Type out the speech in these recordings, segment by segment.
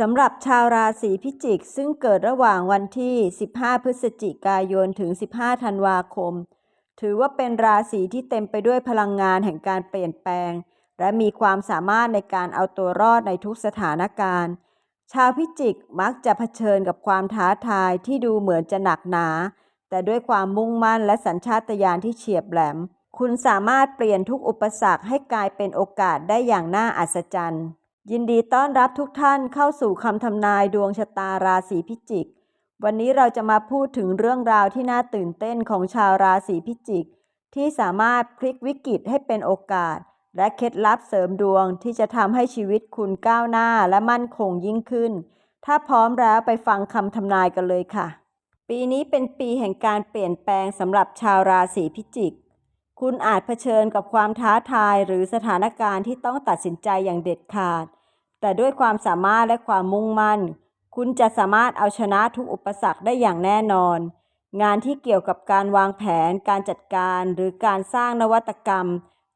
สำหรับชาวราศีพิจิก ซึ่งเกิดระหว่างวันที่ 15 พฤศจิกายน ถึง 15 ธันวาคม ถือว่าเป็นราศีที่เต็มไปด้วยพลังงานแห่งการเปลี่ยนแปลง และมีความสามารถในการเอาตัวรอดในทุกสถานการณ์ ชาวพิจิกมักจะเผชิญกับความท้าทายที่ดูเหมือนจะหนักหนา แต่ด้วยความมุ่งมั่นและสัญชาตญาณที่เฉียบแหลม คุณสามารถเปลี่ยนทุกอุปสรรคให้กลายเป็นโอกาสได้อย่างน่าอัศจรรย์ ยินดีต้อนรับทุกท่านเข้าสู่คำทำนายดวงชะตาราศีพิจิก วันนี้เราจะมาพูดถึงเรื่องราวที่น่าตื่นเต้นของชาวราศีพิจิก ที่สามารถพลิกวิกฤตให้เป็นโอกาส และเคล็ดลับเสริมดวงที่จะทำให้ชีวิตคุณก้าวหน้าและมั่นคงยิ่งขึ้น ถ้าพร้อมแล้วไปฟังคำทำนายกันเลยค่ะ ปีนี้เป็นปีแห่งการเปลี่ยนแปลงสำหรับชาวราศีพิจิก คุณอาจเผชิญกับความท้าทายหรือสถานการณ์ที่ต้องตัดสินใจอย่างเด็ดขาด แต่ด้วยความสามารถและความมุ่งมั่น คุณจะสามารถเอาชนะทุกอุปสรรคได้อย่างแน่นอน งานที่เกี่ยวกับการวางแผน การจัดการ หรือการสร้างนวัตกรรม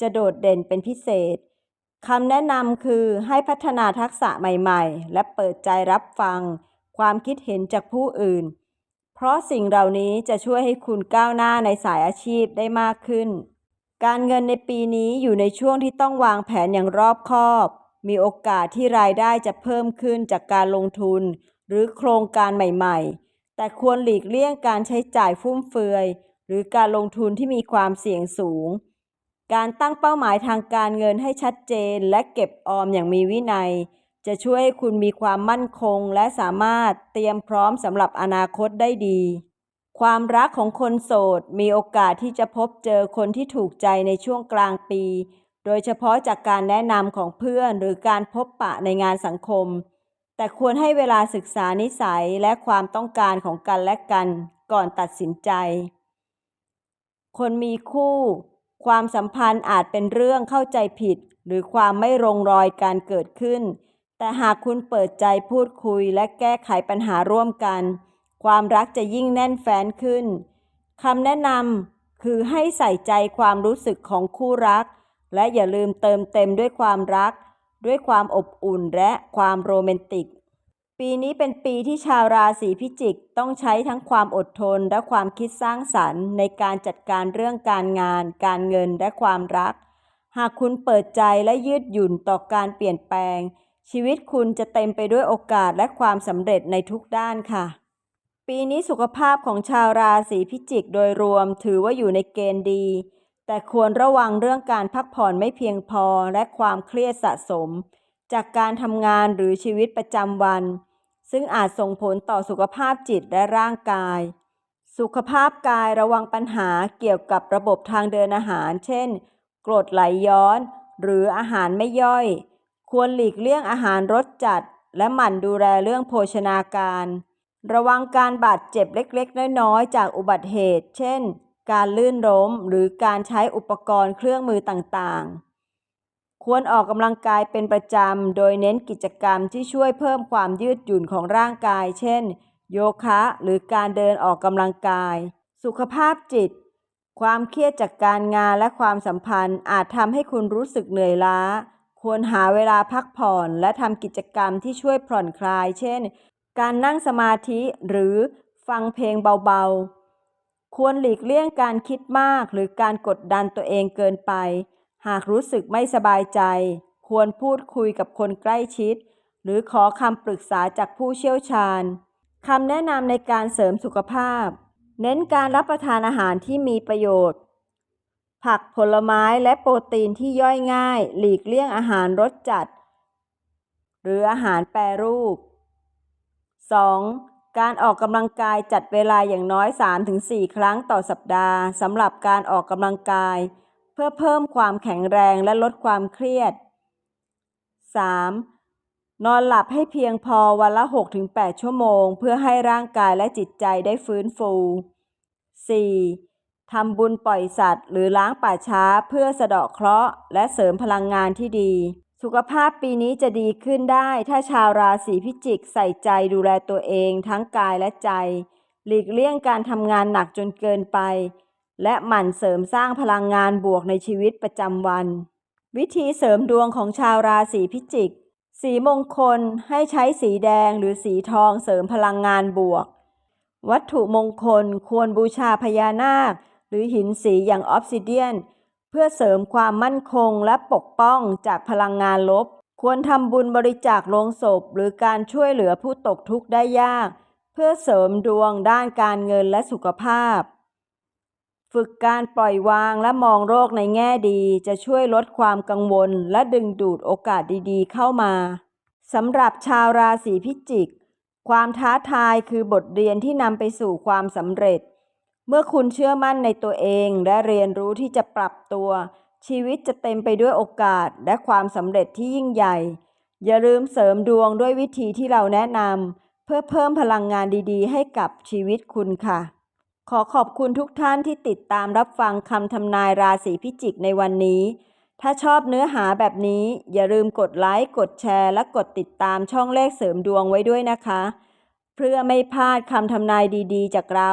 จะโดดเด่นเป็นพิเศษคำแนะนำคือให้พัฒนาทักษะใหม่ ๆ และเปิดใจรับฟัง ความคิดเห็นจากผู้อื่น เพราะสิ่งเหล่านี้จะช่วยให้คุณก้าวหน้าในสายอาชีพได้มากขึ้น การเงินในปีนี้อยู่ในช่วงที่ต้องวางแผนอย่างรอบคอบ มีโอกาสที่รายได้จะเพิ่มขึ้นจากการลงทุน หรือโครงการใหม่ๆ แต่ควรหลีกเลี่ยงการใช้จ่ายฟุ่มเฟือย หรือการลงทุนที่มีความเสี่ยงสูง การตั้งเป้าหมายทางการเงินให้ชัดเจน และเก็บออมอย่างมีวินัย จะช่วยให้คุณมีความมั่นคงและสามารถเตรียมพร้อมสำหรับอนาคตได้ดี ความรักของคนโสดมีโอกาสที่จะพบเจอคนที่ถูกใจในช่วงกลางปี โดยเฉพาะจากการแนะนำของเพื่อนหรือการพบปะในงานสังคม แต่ควรให้เวลาศึกษานิสัยและความต้องการของกันและกันก่อนตัดสินใจ คนมีคู่ ความสัมพันธ์อาจเป็นเรื่องเข้าใจผิด หรือความไม่ลงรอยการเกิดขึ้น แต่หากคุณเปิดใจพูดคุยและแก้ไขปัญหาร่วมกัน ความรักจะยิ่งแน่นแฟ้นขึ้นคำแนะนำคือให้ใส่ใจความรู้สึกของคู่รัก และอย่าลืมเติมเต็มด้วยความรัก ด้วยความอบอุ่นและความโรแมนติก ปีนี้เป็นปีที่ชาวราศีพิจิกต้องใช้ทั้งความอดทนและความคิดสร้างสรรค์ ในการจัดการเรื่องการงาน การเงินและความรัก หากคุณเปิดใจและยืดหยุ่นต่อการเปลี่ยนแปลง ชีวิตคุณจะเต็มไปด้วยโอกาสและความสำเร็จในทุกด้านค่ะ ปีนี้สุขภาพของชาวราศีพิจิกโดยรวมถือว่าอยู่ในเกณฑ์ดี แต่ควรระวังเรื่องการพักผ่อนไม่เพียงพอและความเครียดสะสม จากการทำงานหรือชีวิตประจำวัน ซึ่งอาจส่งผลต่อสุขภาพจิตและร่างกาย สุขภาพกายระวังปัญหาเกี่ยวกับระบบทางเดินอาหาร เช่น กรดไหลย้อน หรืออาหารไม่ย่อย ควรหลีกเลี่ยงอาหารรสจัด และหมั่นดูแลเรื่องโภชนาการ ระวังการบาดเจ็บเล็กๆ น้อยๆ จากอุบัติเหตุ เช่น การลื่นล้มหรือการใช้อุปกรณ์เครื่องมือต่างๆ ควรออกกำลังกายเป็นประจำ โดยเน้นกิจกรรมที่ช่วยเพิ่มความยืดหยุ่นของร่างกาย เช่น โยคะหรือการเดินออกกำลังกาย สุขภาพจิต ความเครียดจากการงานและความสัมพันธ์อาจทำให้คุณรู้สึกเหนื่อยล้า ควรหาเวลาพักผ่อนและทำกิจกรรมที่ช่วยผ่อนคลาย เช่น การนั่งสมาธิหรือฟังเพลงเบาๆ ควรหลีกเลี่ยงการคิดมากหรือการกดดันตัวเองเกินไป หากรู้สึกไม่สบายใจ ควรพูดคุยกับคนใกล้ชิด หรือขอคำปรึกษาจากผู้เชี่ยวชาญคำแนะนำในการเสริมสุขภาพ เน้นการรับประทานอาหารที่มีประโยชน์ ผักผลไม้และโปรตีนที่ย่อยง่าย หลีกเลี่ยงอาหารรสจัด หรืออาหารแปรรูป 2. การออกกำลังกายจัดเวลาอย่างน้อย 3-4 ครั้งต่อสัปดาห์สำหรับการออกกำลังกาย เพื่อเพิ่มความแข็งแรงและลดความเครียด 3. นอนหลับให้เพียงพอวันละ 6-8 ชั่วโมง เพื่อให้ร่างกายและจิตใจได้ฟื้นฟู 4. ทำบุญปล่อยสัตว์ หรือล้างป่าช้าเพื่อสะเดาะเคราะห์และเสริมพลังงานที่ดี สุขภาพปีนี้จะดีขึ้นได้ ถ้าชาวราศีพิจิกใส่ใจดูแลตัวเองทั้งกายและใจ หลีกเลี่ยงการทำงานหนักจนเกินไป และหมั่นเสริมสร้างพลังงานบวกในชีวิตประจำวัน วิธีเสริมดวงของชาวราศีพิจิก สีมงคลให้ใช้สีแดงหรือสีทองเสริมพลังงานบวก วัตถุมงคลควรบูชาพญานาค รือหินสีอย่างออฟซิเดียน เพื่อเสริมความมั่นคงและปกป้องจากพลังงานลบ ควรทำบุญบริจาคโลงศพ หรือการช่วยเหลือผู้ตกทุกข์ได้ยาก เพื่อเสริมดวงด้านการเงินและสุขภาพ ฝึกการปล่อยวางและมองโรคในแง่ดีจะช่วยลดความกังวล และดึงดูดโอกาสดีๆ เข้ามาสำหรับชาวราศีพิจิก ความท้าทายคือบทเรียนที่นำไปสู่ความสำเร็จ เมื่อคุณเชื่อมั่นในตัวเองและเรียนรู้ที่จะปรับตัว ชีวิตจะเต็มไปด้วยโอกาสและความสำเร็จที่ยิ่งใหญ่ อย่าลืมเสริมดวงด้วยวิธีที่เราแนะนำเพื่อเพิ่มพลังงานดีๆ ให้กับชีวิตคุณค่ะ ขอขอบคุณทุกท่านที่ติดตามรับฟังคำทำนายราศีพิจิกในวันนี้ ถ้าชอบเนื้อหาแบบนี้ อย่าลืมกดไลค์กดแชร์ และกดติดตามช่องเลขเสริมดวงไว้ด้วยนะคะ เพื่อไม่พลาดคำทำนายดีๆ จากเรา